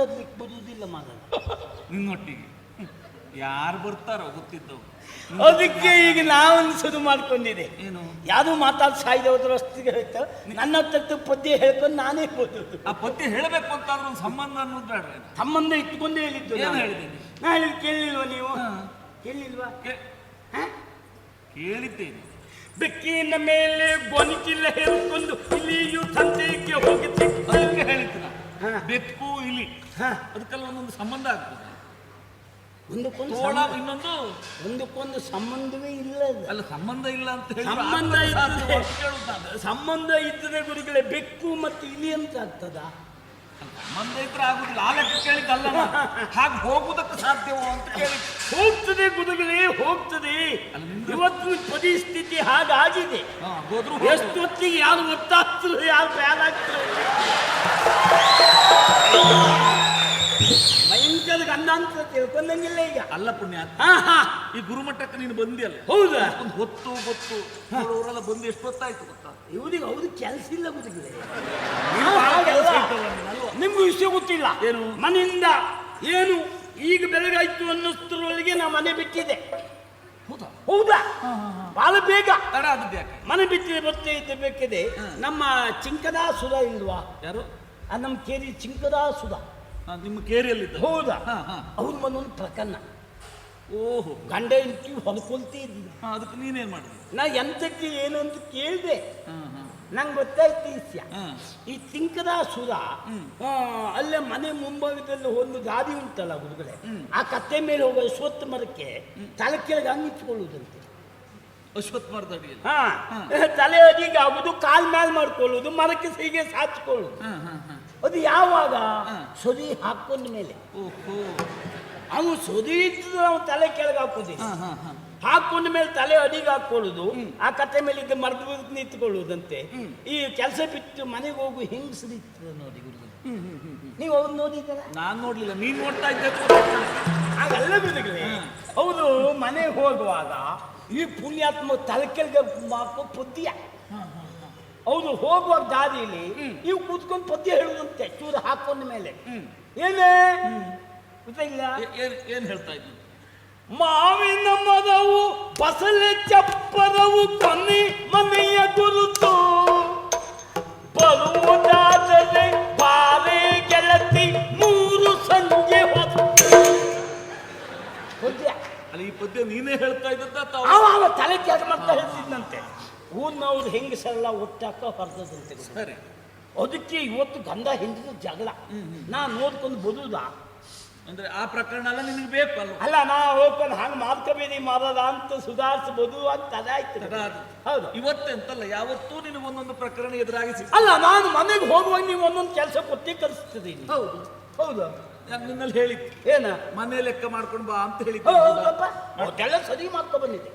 ಮಾತಾಡ್ಲಿಕ್ಕೆ ಬರುವುದಿಲ್ಲ ಮಗನ ನಿನ್ನೊಟ್ಟಿಗೆ. ಯಾರು ಬರ್ತಾರೋ ಗೊತ್ತಿದ್ದವು. ಅದಕ್ಕೆ ಈಗ ನಾವೊಂದು ಶುರು ಮಾಡ್ಕೊಂಡಿದೆ. ಏನು? ಯಾರು ಮಾತಾಡ್ ಸಾಯ್ದವ್ರ ಅಷ್ಟಿಗೆ ಹೇಳ್ತಾ ನನ್ನ ಹತ್ರ ಪದ್ಯ ಹೇಳ್ಕೊಂಡು ನಾನೇ ಓದೋದು ಆ ಪದ್ಯ ಹೇಳಬೇಕು ಅಂತ ಒಂದು ಸಂಬಂಧ ಅನ್ನೋದು ಸಂಬಂಧ ಇಟ್ಕೊಂಡೇ ಹೇಳಿದ್ದು ಏನು ನಾನು. ಹೇಳಿದ್ದೀನಿ? ನಾ ಹೇಳಿದ್ ಕೇಳಲಿಲ್ವಾ ನೀವು? ಕೇಳಿಲ್ವಾ? ಕೇಳಲಿಲ್ವಾ ಕೇಳಿದ್ದೇನೆ. ಬೆಕ್ಕಿನ ಮೇಲೆ ಬೊನಿಕಿಲ್ಲ ಹೇಳ್ಕೊಂಡು ಇಲ್ಲಿಯೂ ಸಂತೆಗೆ ಹೋಗಿದ್ದೆ. ಅದಕ್ಕೆ ಹೇಳಿದ್ರ. ಬೆಕ್ಕು ಹಾ. ಅದಕ್ಕೆಲ್ಲ ಒಂದೊಂದು ಸಂಬಂಧ ಆಗ್ತದೆ. ಒಂದಕ್ಕೊಂದು ತೋಳ ಸಂಬಂಧ- ಇನ್ನೊಂದು ಒಂದಕ್ಕೊಂದು ಸಂಬಂಧವೇ ಇಲ್ಲ ಅದು. ಅಲ್ಲ ಸಂಬಂಧ ಇಲ್ಲ ಅಂತ ಹೇಳಿ ಸಂಬಂಧ ಸಂಬಂಧ ಇದ್ದರೆ ಗುರುಗಳೇ ಬೆಕ್ಕು ಮತ್ತು ಇಲಿ ಅಂತ ಆಗ್ತದ? ಸಂಬಂಧ ಇದ್ರೆ ಆಗುದಿಲ್ಲ. ಆ ಲೆಕ್ಕ ಕೇಳಿದ್ದಲ್ಲ ನಾನು. ಹಾಗೆ ಹೋಗುವುದಕ್ಕೆ ಸಾಧ್ಯವೋ ಅಂತ ಕೇಳಿ ಹೋಗ್ತದೆ ಗುರುಗಳೇ ಹೋಗ್ತದೆ. ಅಲ್ಲಿ ನಿಮ್ದು- ಇವತ್ತು ಪರಿಸ್ಥಿತಿ ಹಾಗಾಗಿದೆ. ಹಾ, ಹೋದ್ರು ಎಷ್ಟೊತ್ತಿಗೆ ಯಾರು ಒತ್ತಾಗ್ತದೆ ಯಾರು ಬೇಡಾಗ್ತದೆ ಭಯಂಕರ ಅನ್ನ ಅಂತ ತಿಳ್ಕೊಂಡಂಗಿಲ್ಲ ಈಗ. ಅಲ್ಲ ಪುಣ್ಯ. ಹಾ ಹಾ. ಈ ಗುರುಮಠಕ್ಕೆ ನೀನು ಬಂದಿಯಲ್ಲ? ಹೌದಾ? ಒಂದು ಹೊತ್ತು ಗೊತ್ತು. ಅವರೆಲ್ಲ ಬಂದು ಎಷ್ಟು ಹೊತ್ತಾಯ್ತು ಗೊತ್ತಾ? ಇವನಿಗೆ ಹೌದು ಕೆಲಸ ಇಲ್ಲ ಗೊತ್ತಿಲ್ಲ? ನಿಮ್ಗೂ ವಿಷಯ ಗೊತ್ತಿಲ್ಲ. ಏನು? ಮನೆಯಿಂದ ಏನು ಈಗ ಬೆಳಗಾಯ್ತು ಅನ್ನಿಸ್ತಿರೋಳಿಗೆ ನಾ ಮನೆ ಬಿಟ್ಟಿದೆ ಹೌದಾ? ಹೌದಾ? ಬಹಳ ಬೇಗ. ತಡ ಅದು ಬೇಗ ಮನೆ ಬಿಟ್ಟಿದೆ ಬರ್ತೇ ಇದ್ದ ಬೇಕಿದೆ. ನಮ್ಮ ಚಿಂಕದ ಸುಧ ಇಲ್ವಾ? ಯಾರು? ಆ ನಮ್ಮ ಕೇರಿ ಚಿಂಕದ ಸುಧ ನಿಮ್ಮ ಕೇರಿಯಲ್ಲಿದ್ದ. ಹೌದಾ. ಅವ್ರ ಮನೊಂದು ಪ್ರಕರಣ. ಓಹೋ. ಗಂಡ ಹೆಂಡತಿ ಹೊಲ್ಕೊಳ್ತೇ ಇದ್ದಿಲ್ಲ ಹಾ, ಅದಕ್ಕೆ ನೀನೇನ್ ಮಾಡಿದೆ ನಾ ಎಂತಕ್ಕೆ ಏನು ಅಂತ ಕೇಳಿದೆ. ನಂಗೆ ಗೊತ್ತಾಯ್ತು ಈ ಈ ತಿಂಕದ ಸುರ ಅಲ್ಲೇ ಮನೆ ಮುಂಭಾಗದಲ್ಲಿ ಒಂದು ಗಾದಿ ಉಂಟಲ್ಲ ಗುರುಗಳೇ? ಆ ಕತ್ತೆ ಮೇಲೆ ಹೋಗೋ ಸ್ವತ್ತು ಮರಕ್ಕೆ ತಲೆ ಕೆಳಗೆ ಹಂಗಿಟ್ಕೊಳ್ಳುವುದಂತೆ ಅಶ್ವತ್ಥ ಮರದ ಹಾ. ತಲೆ ಅಡಿಗೆ ಆಗುದು ಕಾಲ್ ಮ್ಯಾಲ್ ಮಾಡ್ಕೊಳ್ಳುದು ಮರಕ್ಕೆ ಸೀಗೆ ಸಾಚ್ಕೊಳ್ಳುದು. ಅದು ಯಾವಾಗ ಸುದಿ ಹಾಕೊಂಡ ಮೇಲೆ. ಓಹೋ. ಅವನು ಸೊದಿ ಇದ್ದು ನಾವು ತಲೆ ಕೆಳಗೆ ಹಾಕೋದಿ. ಹಾಕೊಂಡ ಮೇಲೆ ತಲೆ ಅಡಿಗೆ ಹಾಕೊಳ್ಳುದು ಆ ಕತೆ ಮೇಲೆ ಇದ್ದ ಮರದ ನಿಂತ್ಕೊಳ್ಳುವುದಂತೆ. ಈ ಕೆಲಸ ಬಿಟ್ಟು ಮನೆಗೆ ಹೋಗು ಹೆಂಗಸರಿತ್ತು ನೋಡಿ ಗುರು. ನೀವು ಅವ್ರು ನೋಡಿದ್ದಾರೆ? ನಾನ್ ನೋಡ್ಲಿಲ್ಲ. ನೀನ್ ನೋಡ್ತಾ ಇದ್ದೆ ಹಾಗೆಲ್ಲ ಬಿಡುಗಡೆ ಹೌದು ಮನೆಗೆ ಹೋಗುವಾಗ ಈ ಪುಣ್ಯಾತ್ಮ ತಲೆ ಕೆಳಗೆ ಹಾಕೋ ಪದ್ಯ ಹೌದು ಹೋಗುವಾಗ ದಾರಿಯಲ್ಲಿ ನೀವು ಕೂತ್ಕೊಂಡು ಪದ್ಯ ಹೇಳುವಂತೆ ಚೂರು ಹಾಕೊಂಡ ಮೇಲೆ. ಏನೇ? ಗೊತ್ತಿಲ್ಲ ಏನ್ ಹೇಳ್ತಾ ಇದ್ದೀನಿ ಮಾವಿನ ಮರವು ಬಸಳೆ ಚಪ್ಪರವು ಕೊನೆ ಮನೆಯ ಗುರುತು. ಬರುವುದಾದರೆ ಬಾರೆ ಗೆಳತಿ ಮೂರು ಸಂಜೆ ಪದ್ಯ. ಅಲ್ಲ ಈ ಪದ್ಯ ನೀನೇ ಹೇಳ್ತಾ ಇದ್ದ ತಲೆ ಕೆಲಸ ಮಾಡ್ತಾ ಹೇಳ್ತಿದ್ದಂತೆ ಊರ್ನವ್ರು ಹೆಂಗಸರೆಲ್ಲ ಒಟ್ಟಾಕ ಹೊರದಂತೆ ಸರಿ. ಅದಕ್ಕೆ ಇವತ್ತು ಗಂಧ ಹಿಂದಿದ್ದು ಜಗಳ. ನಾ ನೋಡ್ಕೊಂಡು ಬದುದ. ಅಂದ್ರೆ ಆ ಪ್ರಕರಣ ಎಲ್ಲ ನಿನಗೆ ಬೇಕು ಅಲ್ಲ ಅಲ್ಲ ನಾ ಹೋಗ್ಕೊಂಡು ಹಂಗೆ ಮಾಡ್ಕೋಬೇಡಿ ಮಾರದ ಅಂತ ಸುಧಾರಿಸಬಹುದು ಅಂತ ಅದಾಯ್ತು ಹೌದು ಇವತ್ತು ಅಂತಲ್ಲ ಇವತ್ತೆಂತಲ್ಲ ಯಾವತ್ತೂ ನಿನಗೆ ಒಂದೊಂದು ಪ್ರಕರಣ ಎದುರಾಗಿಸಿ. ಅಲ್ಲ ನಾನು ಮನೆಗೆ ಹೋಗುವಾಗ ನೀವು ಒಂದೊಂದು ಕೆಲಸ ಕೊಟ್ಟಿ ಕಲಿಸ್ತದೆ ಹೌದು. ಹೌದು. ನಾನು ನಿನ್ನಲ್ಲಿ ಹೇಳಿ ಏನ? ಮನೆ ಲೆಕ್ಕ ಮಾಡ್ಕೊಂಡು ಬಾ ಅಂತ ಹೇಳಿ ಹೌದಪ್ಪ ಅದೆಲ್ಲ ಸರಿ ಮಾಡ್ಕೊ ಬಂದಿದೆ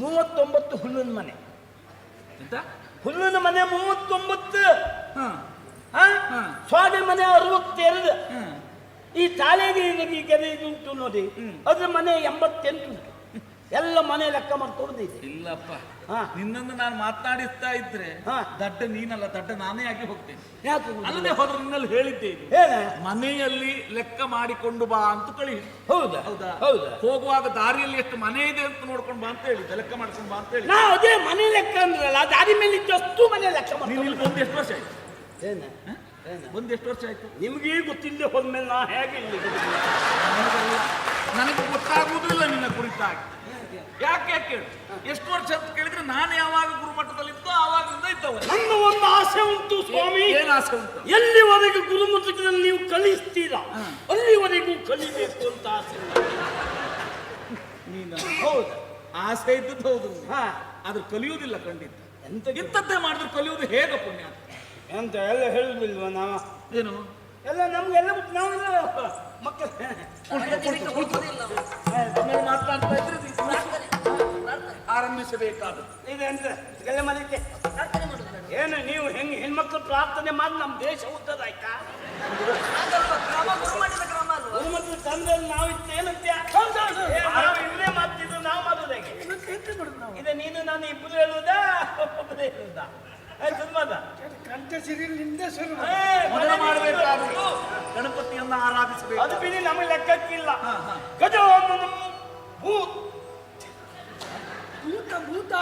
ಮೂವತ್ತೊಂಬತ್ತು ಹುಣ್ಣಿನ ಮನೆ. ಹುಲ್ಲಿನ ಮನೆ ಮೂವತ್ತೊಂಬತ್ತು. ಹಾ. ಆ? ಹಾ. ಸ್ವಾಮಿ ಮನೆ ಅರವತ್ತೆರಡು. ಈ ತಾಳೆಗೆ ಈ ಗೆರೆ ಇದು ಉಂಟು ನೋಡಿ ಅದ್ರ ಮನೆ ಎಂಬತ್ತೆಂಟು ಉಂಟು. ಎಲ್ಲ ಮನೆ ಲೆಕ್ಕ ಮಾಡ್ಕೊಂಡಿದೆ ಇಲ್ಲಪ್ಪ. ನಿನ್ನನ್ನು ನಾನು ಮಾತನಾಡಿಸ್ತಾ ಇದ್ರೆ ಹಾ. ದಡ್ಡ ನೀನಲ್ಲ ದಡ್ಡ ನಾನೇ ಆಗಿ ಹೋಗ್ತೇನೆ. ಯಾಕೆ ಅಲ್ಲದೆ ಹೋದ್ರೆ ನಿನ್ನಲ್ಲಿ ಹೇಳಿದ್ದೇನೆ. ಮನೆಯಲ್ಲಿ ಲೆಕ್ಕ ಮಾಡಿಕೊಂಡು ಬಾ ಅಂತ ಕಳಿ. ಹೌದಾ? ಹೌದಾ? ಹೌದಾ? ಹೋಗುವಾಗ ದಾರಿಯಲ್ಲಿ ಎಷ್ಟು ಮನೆ ಇದೆ ಅಂತ ನೋಡ್ಕೊಂಡು ಬಾ ಅಂತ ಹೇಳಿದ್ದೆ. ಲೆಕ್ಕ ಮಾಡ್ಕೊಂಡು ಬಾ ಅಂತ ಹೇಳಿ ನಾ ಅದೇ ಮನೆ ಲೆಕ್ಕ ಅಂದ್ರಲ್ಲ ದಾರಿ ಮೇಲೆ ಇದ್ದಷ್ಟು ಮನೆ ಲೆಕ್ಕ ನೀನು ಒಂದು ಇಲ್ಲಿ ಬಂದು ಎಷ್ಟು ವರ್ಷ ಆಯ್ತು? ಏನ? ಒಂದೆಷ್ಟು ವರ್ಷ ಆಯ್ತು? ನಿಮ್ಗೆ ಗೊತ್ತಿಲ್ಲದೆ ಹೋದ್ಮೇಲೆ ನಾ ಹೇಗೆ ಇಲ್ಲಿ. ನನಗೆ ಗೊತ್ತಾಗುವುದಿಲ್ಲ ನಿನ್ನ ಕುರಿತಾಗಿ. ಯಾಕೆ ಕೇಳು ಎಷ್ಟು ವರ್ಷ ಅಂತ ಕೇಳಿದ್ರೆ ನಾನು ಯಾವಾಗ ಗುರುಮಠದಲ್ಲಿದ್ದೋ ಆವಾಗಿಂದ ಇದ್ದವ ನನ್ನ ಒಂದು ಆಸೆ ಉಂಟು ಸ್ವಾಮಿ. ಏನು ಆಸೆ ಉಂಟು? ಎಲ್ಲಿವರೆಗೂ ಗುರುಮಠದಲ್ಲಿ ನೀವು ಕಲಿಸ್ತೀರಾ? ಅಲ್ಲಿವರೆಗೂ ಕಲಿಬೇಕು ಅಂತ ಆಸೆ. ನೀನು ಹೌದು. ಆಸೆ ಇದ್ದದ್ದು ಹೌದು. ಹಾ. ಆದ್ರೆ ಕಲಿಯುವುದಿಲ್ಲ ಖಂಡಿತ. ಎಂತ ಇಂಥದ್ದೇ ಮಾಡಿದ್ರೆ ಕಲಿಯುವುದು ಹೇಗೆ ಪುಣ್ಯ ಅಂತ? ಎಲ್ಲ ಹೇಳಿಲ್ವ ನಾವು? ಏನು? ಎಲ್ಲ ನಮ್ಗೆಲ್ಲ ನಾವು ಮಕ್ಕಳು? ಮಾತನಾಡ್ತಾ ಇದ್ರೆ ಆರಂಭಿಸಬೇಕಾದ್ರು ನೀವೇಂದ್ರೆ ಮನೆಗೆ ಏನು ನೀವು ಹೆಂಗೆ ಹೆಣ್ಮಕ್ಳು ಪ್ರಾರ್ಥನೆ ಮಾಡಿ ನಮ್ಮ ದೇಶ ಉದ್ದದಾಯ್ತಾ ಗುರುಮಂತ್ರಿ ತಂದೆ ನಾವಿತ್ತೇನಂತ ನಾವು ಇಲ್ಲೇ ಮಾಡ್ತಿದ್ದು ನಾವು ಮಾಡೋದಾಗೆ ನೀನು ನಾನು ಇಬ್ಬರು ಹೇಳುವುದಾ ಒಬ್ಬರೇ ಹೇಳುವುದಾ ಆಯ್ತು ಮದ ಕಂಠ ಸಿರಿಲಿಂದ ಶುರು ಮಾಡಬೇಕಾದ್ರು. ಗಣಪತಿಯನ್ನ ಆರಾಧಿಸಬೇಕು. ಅದು ಬಿಡಿ ನಮಗೆ ಲೆಕ್ಕಕ್ಕಿಲ್ಲ. ಗಜಾನನ ಭೂತ್. ಭೂತ ಭೂತ.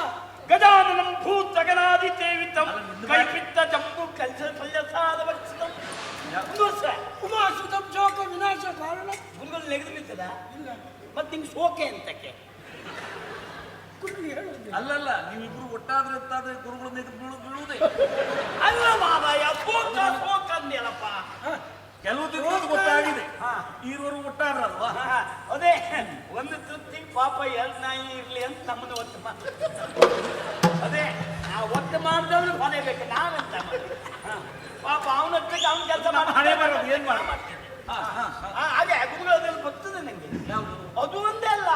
ಗಜಾನನಂ ಭೂತ್ ಜಗನಾದಿ ನಿಂದು ಕೈಪಿತ್ತ ಜಂಬು ಕಲ್ಸ ಕಲ್ಯಸಾದ ಭಕ್ಷಿತಂ. ಮುಂದುವರ್ಸ ಉಮಾಸುತಂ ಶೋಕ ವಿನಾಶ ಕಾರಣ. ಗುರುಗಳು ನೆಗೆದು ಇಲ್ಲ. ಮತ್ತೆ ನಿಂಗೆ ಶೋಕೆ ಅಂತಕ್ಕೆ ಅಲ್ಲಲ್ಲ ನೀವಿಬ್ರು ಒಟ್ಟಾದ್ರೆ ಅಂತಾದ್ರೆ ಗುರುಗಳು ನೆಗೆದು ಬೀಳು ಬೀಳುವುದೇ ಅಲ್ಲ ಮಾರಾಯ ಶೋಕ ಶೋಕ ಅಂದ್ಯಲ್ಲಪ್ಪ. ಕೆಲವು ತಿಂಗಳು ಗೊತ್ತಾಗಿದೆ. ಇರುವರು ಮುಟ್ಟಾರಲ್ವಾ ಅದೇ ಒಂದು ತೃಪ್ತಿ ಪಾಪ ಎರಡು ನಾಯಿ ಇರ್ಲಿ ಅಂತ ನಮ್ಮನ್ನು ಒತ್ತು ಅದೇ ಆ ಒತ್ತು ಮಾಡಿದವ್ರು ಹೊನೆಬೇಕು ನಾವೆಂತ ಮಾಡೋದು? ಹಾ. ಪಾಪ ಅವನ ಅವನ ಕೆಲಸ ಮಾಡಿ ಹಣೆ ಬರೋದು ಏನ್ ಮಾಡ್ತೀನಿ ಅದೇ ಗುರುಗಳು ಅದ್ರಲ್ಲಿ ಗೊತ್ತದೆ ನಂಗೆ. ಅದು ಒಂದೇ ಅಲ್ಲ.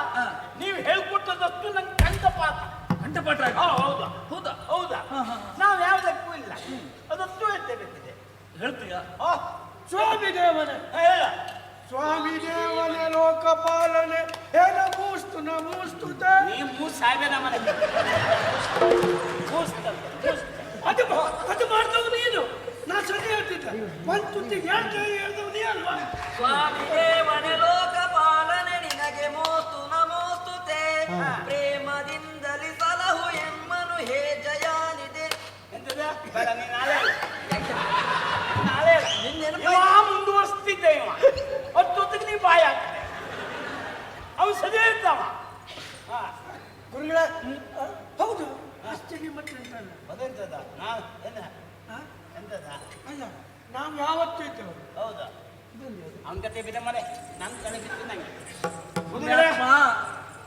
ನೀವು ಹೇಳ್ಕೊಟ್ಟದಷ್ಟು ನಂಗೆ ಕಂಠಪಾಠ. ಕಂಠಪಾಠ ಹೌದಾ. ಹೌದಾ? ಹೌದಾ. ನಾವು ಯಾವುದಕ್ಕೂ ಇಲ್ಲ. ಅದಷ್ಟು ಹೇಳ್ತೇವೆ ಹೇಳ್ತೀಯ? ಆ, ಸ್ವಾಮಿ ದೇವನೇ. ಹೇಳ. ಸ್ವಾಮಿ ದೇವನೇ ಲೋಕಪಾಲನೆ. ಹೇಳ ಮೂಸ್ತು ನೀ ಮೂಸ್ ಸಾವಿರ ಮನೆ. ಮೂಸ್ತಂತೆ, ಮೂಸ್ತ. ಅದು ಅದು ಮಾಡ್ದವ್ ನೀನು. ನಾ ಸರಿ ಹೇಳ್ತಿದ್ದೆ. ಒಂದು ತುತ್ತಿ ಹೇಳ್ತಾ ಹೇಳ್ದವ್ ನೀ ಅಲ್ವಾ? ಸ್ವಾಮಿ ದೇವನೇ ಲೋಕಪಾಲನೆ ನಿನಗೆ ಮೋಸ್ತು ನಮೋಸ್ತುತೆ ಪ್ರೇಮದಿಂದಲಿ ಸಲಹು ನೀ ಬಾಯಿ ಹಾಕ್ತಿದ್ದೆ ಇರ್ತಾವ. ಹಾ. ಗುರುಗಳ ಹೌದು ಅಷ್ಟೇ ಮತ್ತೆ ಅಂತಲ್ಲ ಅದೆಂತದ ನಾವು ಏನ? ಎಂತದ? ಅಲ್ಲ ನಾವು ಯಾವತ್ತೂ ಇದ್ದೇವೆ ಹೌದಾ? ಅವನ ಕತೆ ಮನೆ. ನನ್ ಕಡೆ ಬಿಟ್ಟು ನಂಗೆ. ಪುಣ್ಯಾತ್ಮ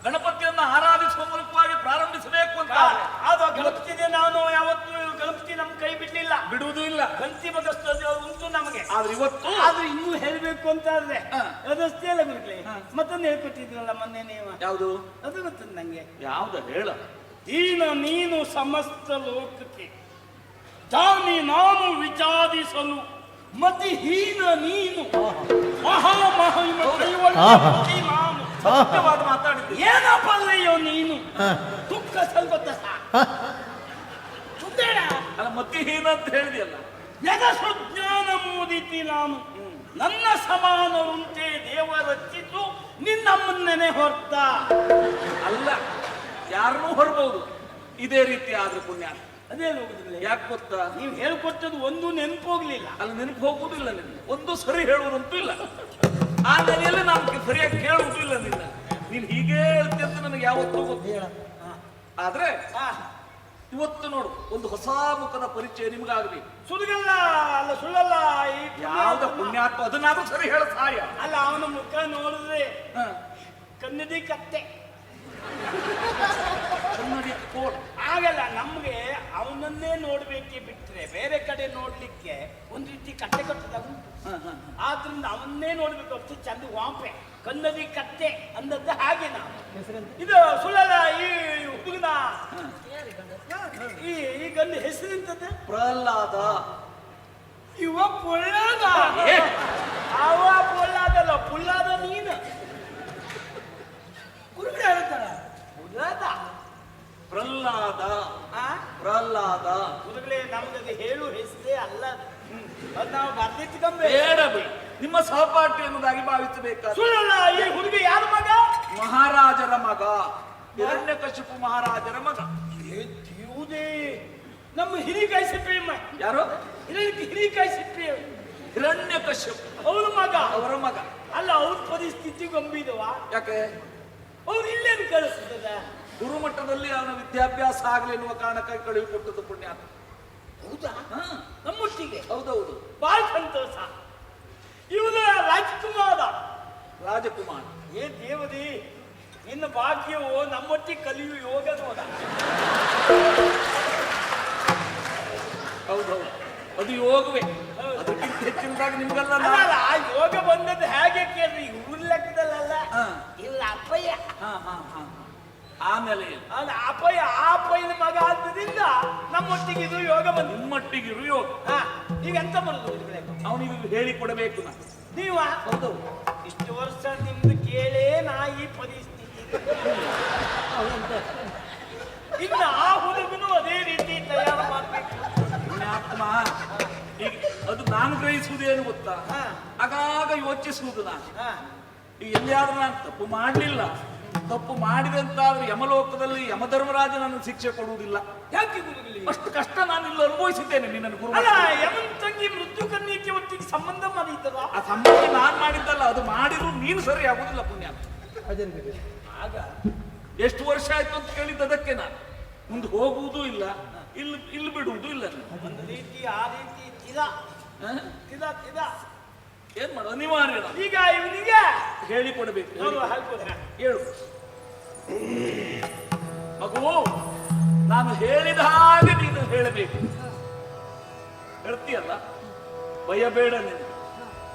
ಗಣಪತಿಯನ್ನ ಆರಾಧಿಸುವ ಮೂಲಕವಾಗಿ ಪ್ರಾರಂಭಿಸಬೇಕು ಅಂತ. ಅದು ನಾನು ಯಾವತ್ತೂ ಗಣಪತಿ ನಮ್ ಕೈ ಬಿಡ್ಲಿಲ್ಲ. ಬಿಡುವುದೂ ಇಲ್ಲ. ಗಣಪತಿ ನಮಗೆ ಆದ್ರೆ ಇವತ್ತು ಆದ್ರೆ ಇನ್ನೂ ಹೇಳ್ಬೇಕು ಅಂತ ಆದ್ರೆ ಅದಷ್ಟೇ ಅಲ್ಲ ಗುರುಗಳೇ. ಮತ್ತೊಂದು ಹೇಳ್ಕೊಟ್ಟಿದ್ರಲ್ಲ ಮೊನ್ನೆ ನೀವು? ಯಾವುದು? ಅದು ಗೊತ್ತದ ನಂಗೆ. ಯಾವ್ದು? ಹೇಳ. ದೀನ ನೀನು ಸಮಸ್ತ ಲೋಕಕ್ಕೆ. ಜಾನಿ ನಾನು ವಿಚಾರಿಸಲು. ಮತಿಹೀನ ನೀನು. ಮಹಾ ಮಹಿಮ ನಾನು. ಸತ್ಯವಾದ ಮಾತಾಡಿದ್ದೆ ಏನಪ್ಪಲ್ಲಯ್ಯೋ ನೀನು? ದುಃಖ ಸ್ವಲ್ಪ ಸುತ್ತೇಡ ಅಲ್ಲ ಮತಿಹೀನ ಅಂತ ಹೇಳಿದೆಯಲ್ಲ. ಯಗಸು ಜ್ಞಾನ ಮೂದಿತಿ ನಾನು. ನನ್ನ ಸಮಾನರುಂಟೆ ದೇವ ರಚಿತು ನಿನ್ನ ಮುನ್ನೆನೆ ಹೊರ್ತ. ಅಲ್ಲ ಯಾರನ್ನೂ ಹೊರಬಹುದು. ಇದೇ ರೀತಿ ಆದ್ರೆ ಪುಣ್ಯ. ಅದೇ ಹೋಗುದಿಲ್ಲ ಯಾಕೆ ಗೊತ್ತಾ? ನೀವು ಹೇಳ್ಕೊಟ್ಟದ್ದು ಒಂದು ನೆನಪೋಗ್ಲಿಲ್ಲ. ಅಲ್ಲಿ ನೆನಪು ಹೋಗುದಿಲ್ಲ ನಿನ್ನ ಒಂದು ಸರಿ ಹೇಳುವುದಂತೂ ಇಲ್ಲ. ಆ ನೆಲೆಯಲ್ಲಿ ನಾನು ಸರಿಯಾಗಿ ಕೇಳುವುದಿಲ್ಲ ನಿನ್ನ. ನೀನು ಹೀಗೆ ಹೇಳ್ತಿ ಅಂತ ನನಗೆ ಯಾವತ್ತೂ ಗೊತ್ತಿಲ್ಲ. ಆದ್ರೆ ಇವತ್ತು ನೋಡು ಒಂದು ಹೊಸ ಮುಖದ ಪರಿಚಯ ನಿಮ್ಗಾಗಲಿ ಸುಳ್ಳಲ್ಲ ಅಲ್ಲ ಸುಳ್ಳಲ್ಲ ಈ ಯಾವ್ದ ಪುಣ್ಯಾತ್ಮ. ಅದನ್ನಾದ್ರೂ ಸರಿ ಹೇಳ ಸಹಾಯ ಅಲ್ಲ ಅವನ ಮುಖ ನೋಡಿದ್ರೆ ಹ. ಕನ್ನಡಿ ಕತ್ತೆ ಕನ್ನಡಿ ನಮಗೆ ಆಗಲ್ಲ ನಮ್ಗೆ ಅವನನ್ನೇ ನೋಡ್ಬೇಕೆ ಬಿಟ್ರೆ ಬೇರೆ ಕಡೆ ನೋಡ್ಲಿಕ್ಕೆ ಒಂದ್ ರೀತಿ ಕಟ್ಟೆ ಕಟ್ಟದ ಉಂಟು. ಆದ್ರಿಂದ ಅವನ್ನೇ ನೋಡ್ಬೇಕು ಅಷ್ಟು ಚಂದ ವಾಂಪೆ ಕನ್ನಡಿ ಕತ್ತೆ ಅಂದದ್ದು ಹಾಗೆ ನಾವು. ಇದು ಸುಳ್ಳಲ್ಲ ಈ ಹುಡುಗನ. ಈ ಈ ಗಂಡು ಹೆಸರಿಂತದ್ದು? ಪ್ರಹ್ಲಾದ. ಇವ ಪುಳ್ಳಾದ ಅವ ಪುಳ್ಳಾದಲ್ಲ ಪುಳ್ಳಾದ ನೀನು. ಗುರುಗಳು ಹೇಳ್ತಾರ? ಪುಲ್ಲಾದ ಪ್ರಹ್ಲಾದ. ಆ? ಪ್ರಹ್ಲಾದ. ಗುರುಗಳೇ ನಮ್ಗದು ಹೇಳು ಹೆಸರೇ ಅಲ್ಲ. ಅದು ನಾವು ಬರ್ದಿಟ್ಕೊಂಬೇ ಬೇಡ ಬಿಡಿ. ನಿಮ್ಮ ಸಹಪಾಠಿ ಎನ್ನುವುದಾಗಿ ಭಾವಿಸಬೇಕಾದ ಸುಳ್ಳಲ್ಲ ಈ ಹುಡುಗ ಯಾರ ಮಗ? ಮಹಾರಾಜರ ಮಗ ಹಿರಣ್ಯಕಶಿಪು ಮಹಾರಾಜರ ಮಗ. ಇವುದೇ ನಮ್ಮ ಹಿರಿಕಾಯಿ ಸಿಪ್ಪೆ ಯಾರು? ಹಿರಿಕಾಯಿ ಹಿರಣ್ಯ ಕಶ್ಯಪ್ ಅವ್ರ ಮಗ. ಅವರ ಮಗ. ಅಲ್ಲ ಅವ್ರ ಪರಿಸ್ಥಿತಿ ಗಂಭೀರವ? ಯಾಕೆ? ಅವ್ರು ಇಲ್ಲೇನು ಕಳಿಸ್ತದ? ಗುರುಮಟ್ಟದಲ್ಲಿ ಅವನ ವಿದ್ಯಾಭ್ಯಾಸ ಆಗಲಿ ಎನ್ನುವ ಕಾರಣಕ್ಕಾಗಿ ಕಳುಹಿಕೊಟ್ಟದ್ದು ಕೊಟ್ಟದ್ದು ಪುಣ್ಯ ಹೌದಾ ನಮ್ಮೊಟ್ಟಿಗೆ? ಹೌದೌದು. ಬಹಳ ಸಂತೋಷ. ಇವನ ರಾಜಕುಮಾರ. ರಾಜಕುಮಾರ. ಏ ದೇವದಿ? ನಿನ್ನ ಭಾಗ್ಯವು ನಮ್ಮೊಟ್ಟಿಗೆ ಕಲಿಯು ಯೋಗ ನೋಡ ಹೌದೌದು ಅದು ಯೋಗವೇ. ಅದಕ್ಕಿಂತ ಹೆಚ್ಚಿನದಾಗ ನಿಮ್ಗೆಲ್ಲ ಆ ಯೋಗ ಬಂದದ್ದು ಹೇಗೆ ಕೇಳ್ರಿ? ಇವ್ರ ಲೆಕ್ಕದಲ್ಲ. ಇಲ್ಲ ಅಪ್ಪಯ್ಯ. ಹಾ ಹಾ ಹಾ ಆಮೇಲೆ ಅಲ್ಲ ಅಪ್ಪಯ್ಯ ಆ ಅಪ್ಪಯ್ಯನ ಮಗ ಆದ್ದರಿಂದ ನಮ್ಮೊಟ್ಟಿಗೆ ಇದು ಯೋಗ ಬಂದು ನಿಮ್ಮಟ್ಟಿಗಿರು ಯೋಗ. ಹಾ. ಈಗ ಎಂತ ಮಾಡುದು ಅವನು ಅವನಿಗೆ ಹೇಳಿಕೊಡಬೇಕು ನಾನು ನೀವ ಹೌದು. ಇಷ್ಟು ವರ್ಷ ನಿಮ್ದು ಕೇಳೇ ನಾ ಈ ಪರಿಸ್ಥಿತಿ ಇನ್ನು ಆ ಹುಡುಗನು ಅದೇ ರೀತಿ ತಯಾರು ಮಾಡ್ಬೇಕು. ಈಗ ಅದು ನಾನು ಗ್ರಹಿಸುವುದೇನು ಗೊತ್ತಾ? ಆಗಾಗ ಯೋಚಿಸುವುದು ನಾನು. ಈಗ ಎಲ್ಲಿಯಾದ್ರೂ ನಾನು ತಪ್ಪು ಮಾಡಲಿಲ್ಲ. ತಪ್ಪು ಮಾಡಿದಂತಾದ್ರೆ ಯಮಲೋಕದಲ್ಲಿ ಯಮಧರ್ಮರಾಜ ನನ್ನ ಶಿಕ್ಷೆ ಕೊಡುವುದಿಲ್ಲ. ಯಾಕೆ ಗುರುಗಳೇ ಅಷ್ಟು ಕಷ್ಟ ನಾನು ಇಲ್ಲಿ ಅನುಭವಿಸಿದ್ದೇನೆ ನಿನ್ನ ಗುರು ಅಲ್ಲ ಯಮನ್ ತಂಗಿ ಮೃತ್ಯು ಕನ್ಯಕ್ಕೆ ಒಟ್ಟಿಗೆ ಸಂಬಂಧ ಮಾಡಿದ್ದಲ್ಲ? ಆ ಸಂಬಂಧ ನಾನು ಮಾಡಿದ್ದಲ್ಲ ಅದು ಮಾಡಿದ್ರು ನೀನು ಸರಿ ಆಗುದಿಲ್ಲ ಪುಣ್ಯ. ಆಗ ಎಷ್ಟು ವರ್ಷ ಆಯ್ತು ಅಂತ ಕೇಳಿದ್ದು ಅದಕ್ಕೆ ನಾನು. ಮುಂದೆ ಹೋಗುವುದೂ ಇಲ್ಲ ಇಲ್ಲಿ ಇಲ್ಲಿ ಬಿಡುವುದೂ ಇಲ್ಲ. ಒಂದು ರೀತಿ ಆ ರೀತಿ ತಿದ ಏನ್ ಮಾಡೋದು? ಅನಿವಾರ್ಯ. ಈಗ ಇವನಿಗೆ ಹೇಳಿಕೊಡ್ಬೇಕು. ಹೇಳು. ನಾನು ಹೇಳಿದ ಹಾಗೆ ನೀನು ಹೇಳಬೇಕು. ಹೇಳ್ತೀಯಲ್ಲ? ಭಯಬೇಡ ನಿನ್ನ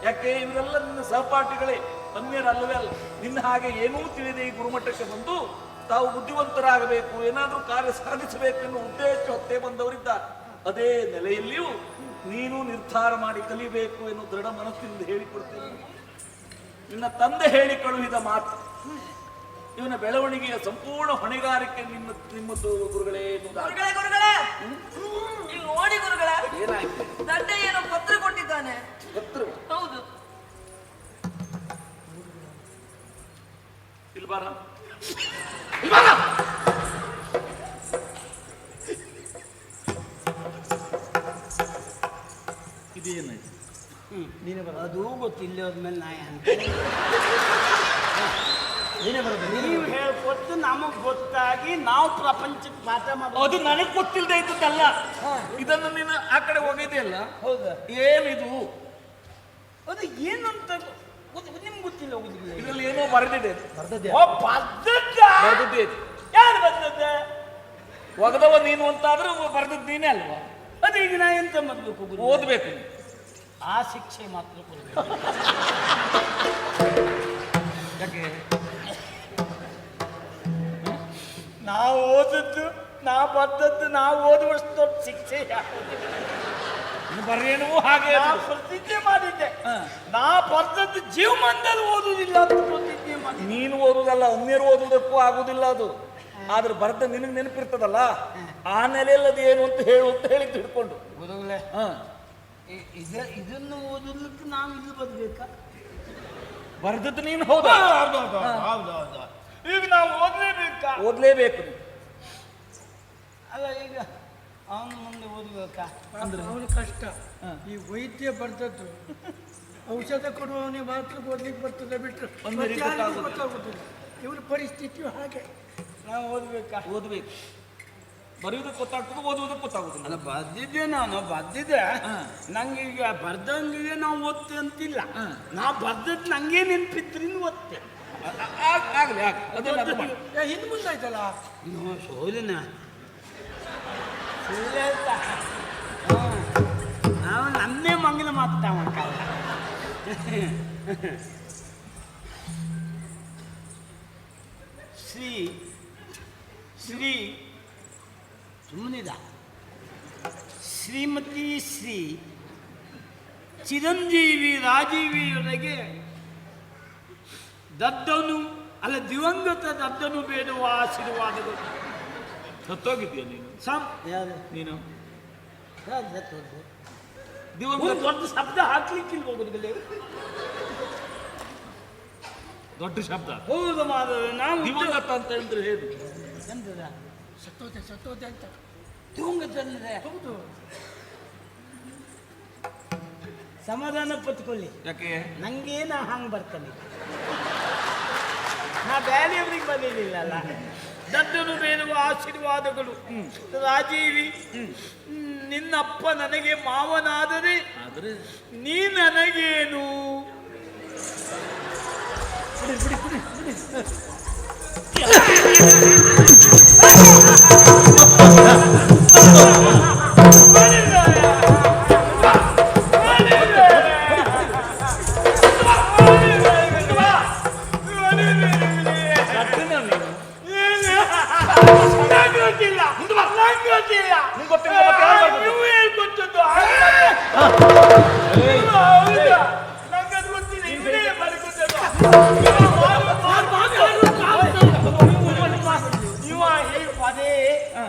ಯಾಕೆ? ಇವರೆಲ್ಲ ನಿನ್ನ ಸಹಪಾಠಿಗಳೇ. ಅನ್ಯರಲ್ಲವೇ ಅಲ್ಲ. ನಿನ್ನ ಹಾಗೆ ಏನೂ ತಿಳಿದೆ ಈ ಗುರುಮಠಕ್ಕೆ ಬಂದು ತಾವು ಬುದ್ಧಿವಂತರಾಗಬೇಕು, ಏನಾದರೂ ಕಾರ್ಯ ಸಾಧಿಸಬೇಕು ಎನ್ನುವ ಉದ್ದೇಶ ಹೊತ್ತೇ ಬಂದವರಿದ್ದಾರೆ. ಅದೇ ನೆಲೆಯಲ್ಲಿಯೂ ನೀನು ನಿರ್ಧಾರ ಮಾಡಿ ಕಲಿಬೇಕು ಎನ್ನುವ ದೃಢ ಮನಸ್ಸಿನಿಂದ ಹೇಳಿಕೊಡ್ತೇನೆ. ನಿನ್ನ ತಂದೆ ಹೇಳಿ ಕಳುಹಿದ ಮಾತು. ಇವನ ಬೆಳವಣಿಗೆಯ ಸಂಪೂರ್ಣ ಹೊಣೆಗಾರಿಕೆ ನಿಮ್ಮ ನಿಮ್ಮದು ಗುರುಗಳೇ. ಗುರುಗಳೇ ಗುರುಗಳೇ! ಇಲ್ಲಿ ನೋಡಿ ಗುರುಗಳೇ ಏನಾಯ್ತು? ತಂದೆ ಏನೋ ಪತ್ರ ಕೊಟ್ಟಿದ್ದಾನೆ. ಪತ್ರ? ಹೌದು. ಇಲ್ಬಾರ ಬಾರ. ಇಲ್ಲಿ ನೀನೇ ಬರ. ಅದು ಗೊತ್ತಿಲ್ಲ ಹೋದ್ಮೇಲೆ ಅಂತ ನೀವು ಹೇಳ್ಕೊಟ್ಟು ನಮಗ್ ಗೊತ್ತಾಗಿ ನಾವು ಪ್ರಪಂಚಕ್ಕೆ ಪಾಠ ಮಾಡೋದು ಅದು ನನಗೆ ಗೊತ್ತಿಲ್ಲದೆ ಇದ್ದದ್ದಲ್ಲ. ಇದನ್ನು ನೀನು ಆ ಕಡೆ ಹೋಗಿದೆಯಲ್ಲ ಹೌದಾ. ಏನಿದು? ಅದು ಏನಂತ ನಿಮ್ಗೆ ಗೊತ್ತಿಲ್ಲ ಹೋಗುದಿಲ್ಲ ಇದರಲ್ಲಿ ಏನೋ ಬರೆದಿದೆ. ಬರ್ದದ್ದೆ ಓ ಬರೆದಿದ್ದೆ ಯಾರು ಬದ್ದದ್ದ ಒಗದವ ನೀನು ಅಂತಾದ್ರೆ ಬರೆದದ್ದು ನೀನೇ ಅಲ್ವಾ? ಅದು ಈಗ ನಾ ಎಂತ ಮಾಡ್ಬೇಕು ಗುರು? ಓದ್ಬೇಕು ನೀನು. ಆ ಶಿಕ್ಷೆ ಮಾತ್ರ ಕೊಡಬೇಕು. ಯಾಕೆ? ನಾವು ಓದಿದ್ದು ನಾ ಬದ್ದದ್ದು ನಾವು ಓದುವಷ್ಟು ದೊಡ್ಡ ಶಿಕ್ಷೆ ಬರೆಯೇನೂ ಹಾಗೆ ನಾ. ಪ್ರತಿಜ್ಞೆ ಮಾಡಿದ್ದೆ. ನಾ ಬರ್ತದ್ದು ಜೀವಮಾನದಲ್ಲಿ ಓದುವುದಿಲ್ಲ ಅಂತ ಪ್ರತಿಜ್ಞೆ ಮಾಡಿ ನೀನು ಓದುದಲ್ಲ ಅನ್ಯರು ಓದುವುದಕ್ಕೂ ಆಗುದಿಲ್ಲ ಅದು. ಆದ್ರೆ ಬರ್ದ ನಿನಗೆ ನೆನಪಿರ್ತದಲ್ಲ? ಆ ನೆಲೆಯಲ್ಲಿ ಅದು ಏನು ಅಂತ ಹೇಳು ಅಂತ ಹೇಳಿ ತಿಳ್ಕೊಂಡು. ಇದ ಇದನ್ನು ಓದಲಿಕ್ಕೆ ನಾವು ಇಲ್ಲಿ ಬರ್ಬೇಕಾ? ಬರ್ದದ್ದು ನೀನು ಹೌದಾ? ಹೌದೌದು ಈಗ ನಾವು ಓದಲೇಬೇಕಾ? ಓದ್ಲೇಬೇಕು. ಅಲ್ಲ ಈಗ ಅವನು ಮುಂದೆ ಓದಬೇಕಾ? ಅವನು ಕಷ್ಟ. ಈ ವೈದ್ಯ ಬರ್ತದ್ದು ಔಷಧ ಕೊಡುವವನಿಗೆ ಮಾತ್ರ ಓದ್ಲಿಕ್ಕೆ ಬರ್ತದೆ ಬಿಟ್ಟರೆ ಇವ್ರ ಗೊತ್ತಾಗುದಿಲ್ಲ. ಇವನ ಪರಿಸ್ಥಿತಿಯು ಹಾಗೆ. ನಾವು ಓದಬೇಕಾ? ಓದ್ಬೇಕು. ಬರೆಯುವುದಕ್ಕೆ ಗೊತ್ತಾಗ್ತದೆ ಓದುವುದಕ್ಕೆ ಗೊತ್ತಾಗುದಿಲ್ಲ. ಅಲ್ಲ ಬರ್ದಿದ್ದೆ ನಾನು? ಬರ್ದಿದ್ದೆ. ನಂಗೆ ಈಗ ಬರ್ದಂಗೆ ನಾವು ಓದ್ತೆ ಅಂತಿಲ್ಲ. ನಾ ಬರ್ದದ್ದು ನಂಗೆ ನೆನ್ಪಿದ್ರಿಂದ ಓದ್ತೆ ಆಗ್ಲಿ ಆಗ್ಲಿ. ಅದನ್ನ ಅದು ಮಾಡು. ಹಿಂದೆ ಮುಂದಾಯ್ತಲ್ಲ ನೋ ಸೋಲಿನ ನಾವು ನನ್ನೇ ಮಂಗಲ ಮಾತಾವ ಶ್ರೀ ಶ್ರೀ ಸುಮ್ಮನಿದ. ಶ್ರೀಮತಿ ಶ್ರೀ ಚಿರಂಜೀವಿ ರಾಜೀವಿಯೊಳಗೆ ದದ್ದನು ಅಲ್ಲ ದಿವಂಗತ ದದ್ದನು ಬೇಡುವ ಆಶೀರ್ವಾದಗಳು. ಸತ್ತೋಗಿದ್ಯಾ ನೀನು? ಸಾಮ್ ನೀನು? ದಿವಂಗತ ದೊಡ್ಡ ಶಬ್ದ ಹಾಕ್ಲಿಕ್ಕಿಲ್ಲ ಹೋಗುದಿಲ್ಲ ದೊಡ್ಡ ಶಬ್ದ. ಹೌದು ಮಾಧವ ನಾವು ದಿವಂಗತ ಅಂತ ಹೇಳಿದ್ರೆ ಹೇಳು. ಸತ್ತೋದೆ ಸತ್ತೋದೆ ಅಂತ. ದಿವಂಗತಲ್ಲಿದೆ ಹೌದು. ಸಮಾಧಾನ ಪತ್ಕೊಳ್ಳಿ. ಯಾಕೆ? ನಂಗೇನ ಹಂಗೆ ಬರ್ತಾನೆ ನಾ ಬೇರೆಯವ್ರಿಗೆ ಬಂದಿರಲಿಲ್ಲಲ್ಲ ದದ್ದನು ಬೇರುವ ಆಶೀರ್ವಾದಗಳು. ರಾಜೀವಿ ನಿನ್ನಪ್ಪ ನನಗೆ ಮಾವನಾದರೆ ನೀ ನನಗೇನು? ದಡ್ಡನ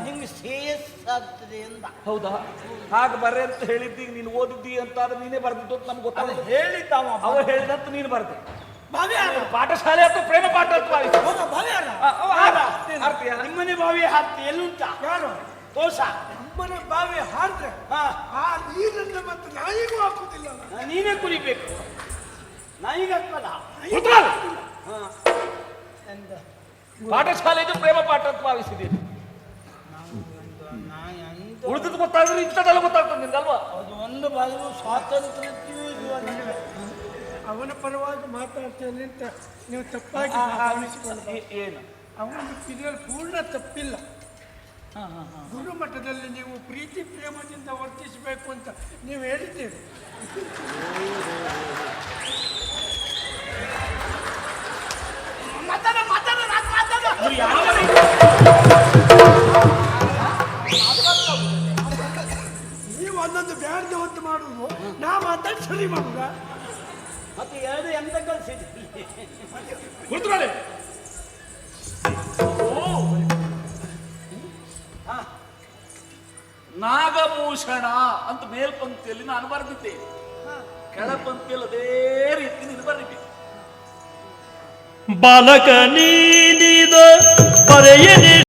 ನಿಮ್ಗೆ ಶ್ರೇಯಸ್ ಆಗ್ತದೆ ಎಂದ ಹೌದಾ? ಹಾಗೆ ಬರ್ರೆ ಅಂತ ಹೇಳಿದ್ದೀಗ ನೀನು ಓದಿದ್ದಿ ಅಂತ ಆದ್ರೆ ನೀನೇ ಬರ್ದಿದ್ದು ಅಂತ ನಮ್ಗೆ ಗೊತ್ತಲ್ಲ ಗೊತ್ತಾಗ ಹೇಳಿದ್ದಾವ ಅವ ಹೇಳಿದಂತ ನೀನು ಬರ್ದೆ. ಬಾವಿ ಪಾಠಶಾಲೆ ಅಥವಾ ಪ್ರೇಮ ಪಾಠ ಅಂತ. ಹೋಗ ಬಾವಿ ಅವ. ಆರ್ತಿಯಾ? ನಿಮ್ಮನೆ ಬಾವಿ ಹಾಕ್ತಿ ಎಲ್ಲುಂಟ ಯಾರು? ದೋಷ? ನಿಮ್ಮನೆ ಬಾವಿ ಹಾರಿದ್ರೆ ಆ ನೀರನ್ನು ಮತ್ತೆ ನಾಯಿಗೂ ಹಾಕುದಿಲ್ಲ ನೀನೇ ಕುರಿಬೇಕು. ನಾಯಿಗೆ ಹಾಕಲ್ಲ ಪಾಠಶಾಲೆದು ಪ್ರೇಮ ಪಾಠ ಅಂತ ಭಾವಿಸಿದ್ದೀನಿ ಅಂತ ಉಳಿದದ್ದು ಗೊತ್ತಾದ್ರೆ ಇಂಥದ್ದೆಲ್ಲ ಗೊತ್ತಾಗ್ತದೆ ನಿಂದಲ್ವಾ ಅದು ಒಂದು ಬಾಗಿಲು ಸ್ವಾತಂತ್ರ್ಯ ಇದು. ಅವನ ಪರವಾಗಿ ಮಾತಾಡ್ತೇನೆ ಅಂತ ನೀವು ತಪ್ಪಾಗಿ ಭಾವಿಸಿಕೊಳ್ಳ ಏನು? ಅವನು ಇದರಲ್ಲಿ ಪೂರ್ಣ ತಪ್ಪಿಲ್ಲ. ಗುರು ಮಠದಲ್ಲಿ ಹಾ. ಗುರುಮಠದಲ್ಲಿ ನೀವು ಪ್ರೀತಿ ಪ್ರೇಮದಿಂದ ವರ್ತಿಸಬೇಕು ಅಂತ ನೀವು ಹೇಳಿದ್ದೀರಿ. ಯಾವ ಮಾತಾಡಿ ಸರಿ ಮಾಡುದ ಮತ್ತೆ ಎರಡು ಎಂತ. ಹಾ. ನಾಗಭೂಷಣ ಅಂತ ಮೇಲ್ಪಂಕ್ತಿಯಲ್ಲಿ ನಾನು ಬರೆದಿದ್ದೆ. ಕೆಳಪಂಕ್ತಿಯಲ್ಲಿ ಅದೇ ರೀತಿ ನೀನು ಬರೀಬೇಕು ಬಾಲಕ ನೀನಿದ ಪರೆಯಲಿ